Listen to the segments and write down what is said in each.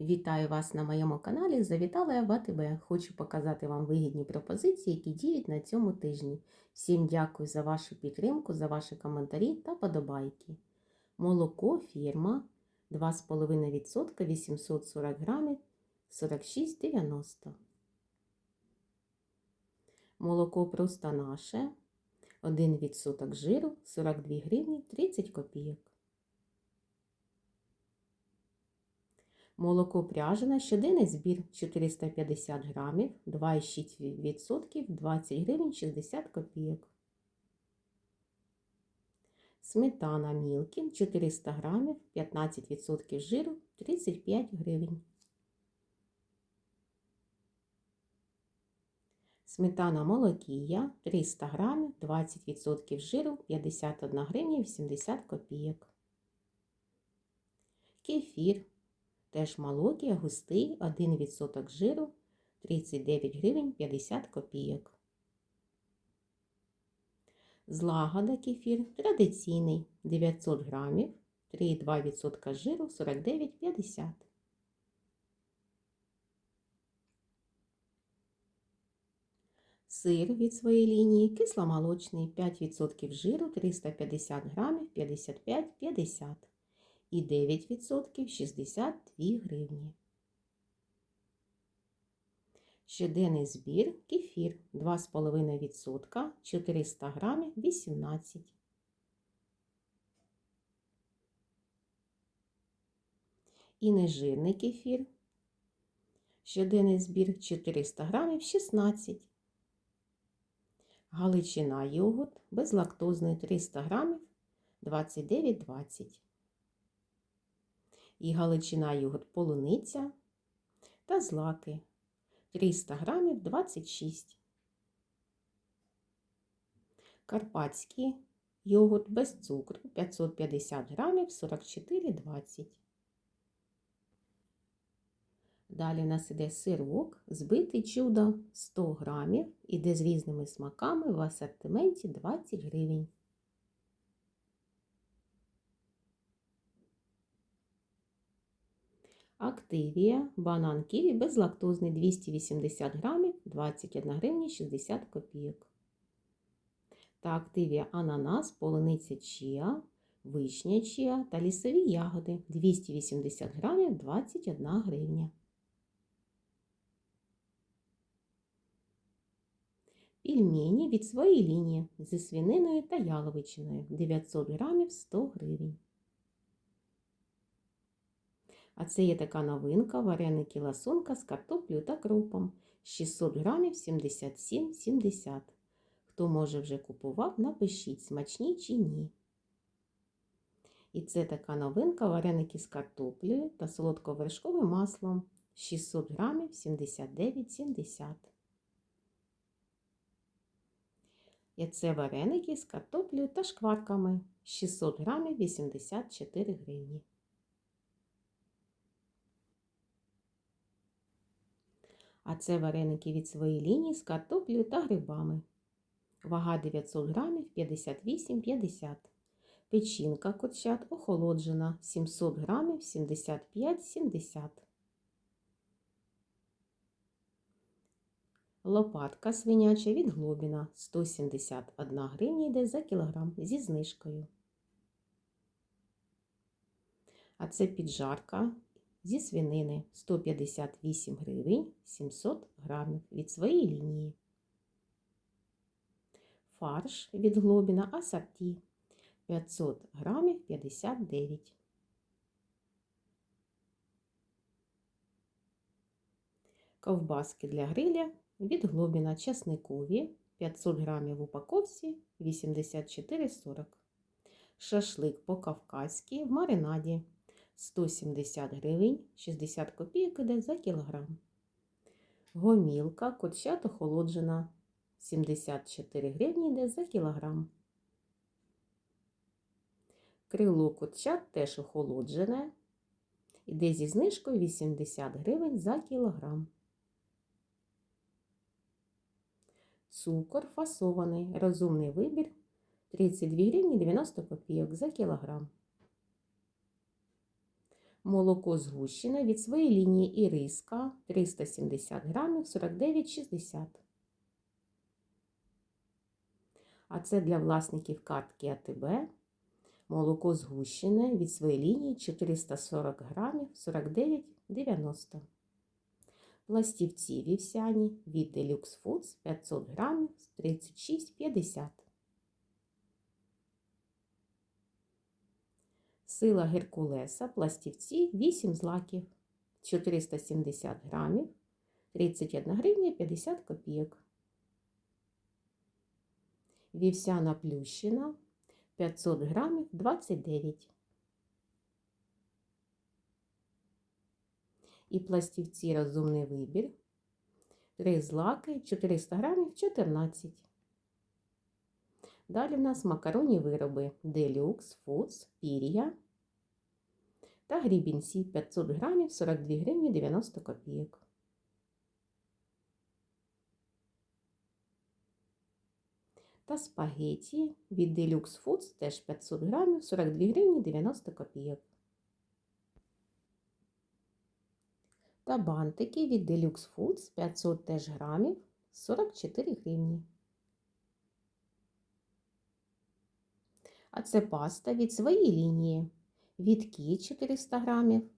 Вітаю вас на моєму каналі. Завітала я в АТБ. Хочу показати вам вигідні пропозиції, які діють на цьому тижні. Всім дякую за вашу підтримку, за ваші коментарі та подобайки. Молоко фірма 2,5% 840 грамів 46,90. Молоко просто наше 1% жиру 42 гривні 30 копійок. Молоко пряжене, щоденний збір 450 грамів, 2,6%, 20 гривень 60 копійок. Сметана Мілкін 400 грамів, 15% жиру, 35 гривень. Сметана молокія 300 грамів, 20% жиру, 51 гривня 80 копійок. Кефір Теж молокія, густий, 1% жиру, 39 гривень 50 копійок. Злагода кефір традиційний 900 грамів, 3,2% жиру 49,50. Сир від своєї лінії кисломолочний 5% жиру 350 грамів 55,50 і 9% 62 гривні. Щоденний збір кефір 2,5% 400 грамів 18. І нежирний кефір. Щоденний збір 400 грамів 16. Галичина йогурт безлактозний 300 грамів 29,20 і галичина йогурт полуниця та злаки 300 грамів 26. Карпатський йогурт без цукру 550 грамів 44,20. Далі нас іде сирок, збитий чудо 100 грамів, іде з різними смаками в асортименті 20 гривень. Активія, банан ківі безлактозний 280 грамів 21 гривня 60 копійок. Та активія ананас, полуниця чіа, вишня чіа та лісові ягоди 280 грамів 21 гривня. Пільмені від своєї лінії зі свининою та яловичиною 900 грамів 100 гривень. А це є така новинка, вареники ласунка з картоплею та крупом. 600 грамів 77,70. Хто може вже купував, напишіть, смачні чи ні. І це така новинка вареники з картоплею та солодковершковим маслом 600 грамів 79,70. І це вареники з картоплею та шкварками 600 грамів 84 гривні. А це вареники від своєї лінії з картоплею та грибами. Вага 900 грамів 58,50. Печінка курчат охолоджена 700 грамів 75,70. Лопатка свиняча від глобіна 171 гривня йде за кілограм зі знижкою. А це піджарка зі свинини 158 гривень 700 грамів від своєї лінії. Фарш від глобіна асорті 500 грамів 59. Ковбаски для гриля від глобіна часникові 500 грамів в упаковці 84,40. Шашлик по-кавказьки в маринаді 170 гривень 60 копійок іде за кілограм. Гомілка курчат охолоджена 74 гривні йде за кілограм. Крило курчат теж охолоджене. Іде зі знижкою 80 гривень за кілограм. Цукор фасований. Розумний вибір 32 гривні 90 копійок за кілограм. Молоко згущене від своєї лінії іриска 370 грамів 49,60. А це для власників картки АТБ. Молоко згущене від своєї лінії 440 грамів 49,90. Пластівці вівсяні від Deluxe Foods 500 грамів 36,50. Сила Геркулеса пластівці 8 злаків 470 грамів 31 гривня 50 копійок. Вівсяна плющина 500 грамів 29. І пластівці розумний вибір. 3 злаки 400 грамів 14. Далі в нас макаронні вироби Deluxe Foods, Пір'я та грібінці 500 грамів 42 гривні 90 копійок. Та спагеті від Deluxe Foods теж 500 грамів 42 гривні 90 копійок. Та бантики від Deluxe Foods 500 теж грамів 44 гривні. А це паста від своєї лінії. Відкі 400 грамів,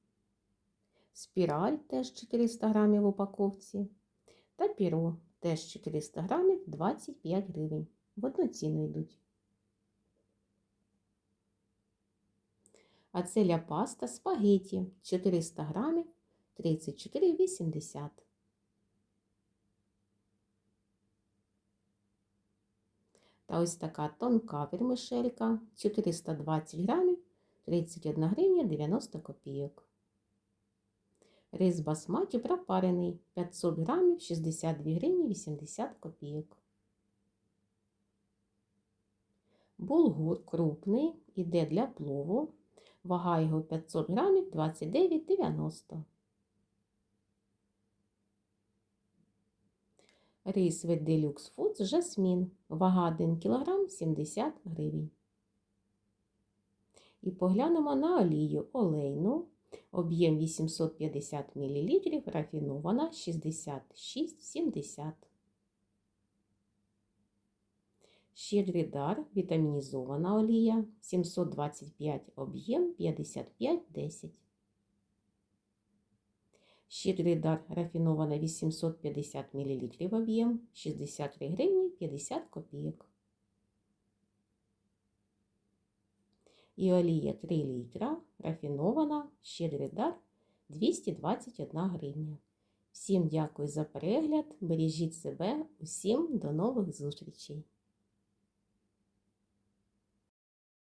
спіраль теж 400 грамів в упаковці. Та піро теж 400 грамів 25 гривень. В одну ціну йдуть. А це ля паста спагеті 400 грамів 34,80. Та ось така тонка вермишелька 420 грамів 31 гривня 90 копійок. Рис басматі пропарений 500 грамів 62 гривні 80 копійок. Булгур крупний іде для плову. Вага його 500 грамів 29,90. Рис від Deluxe Foods жасмін. Вага 1 кг 70 гривень. І поглянемо на олію олейну. Об'єм 850 мл, рафінована 66,70. Щедрий дар, вітамінізована олія 725 об'єм 55,10. Щедрий дар рафінована 850 мл об'єм 63 гривні 50 копійок. І олія 3 літра, рафінована, щедрий дар 221 гривня. Всім дякую за перегляд, бережіть себе, усім до нових зустрічей!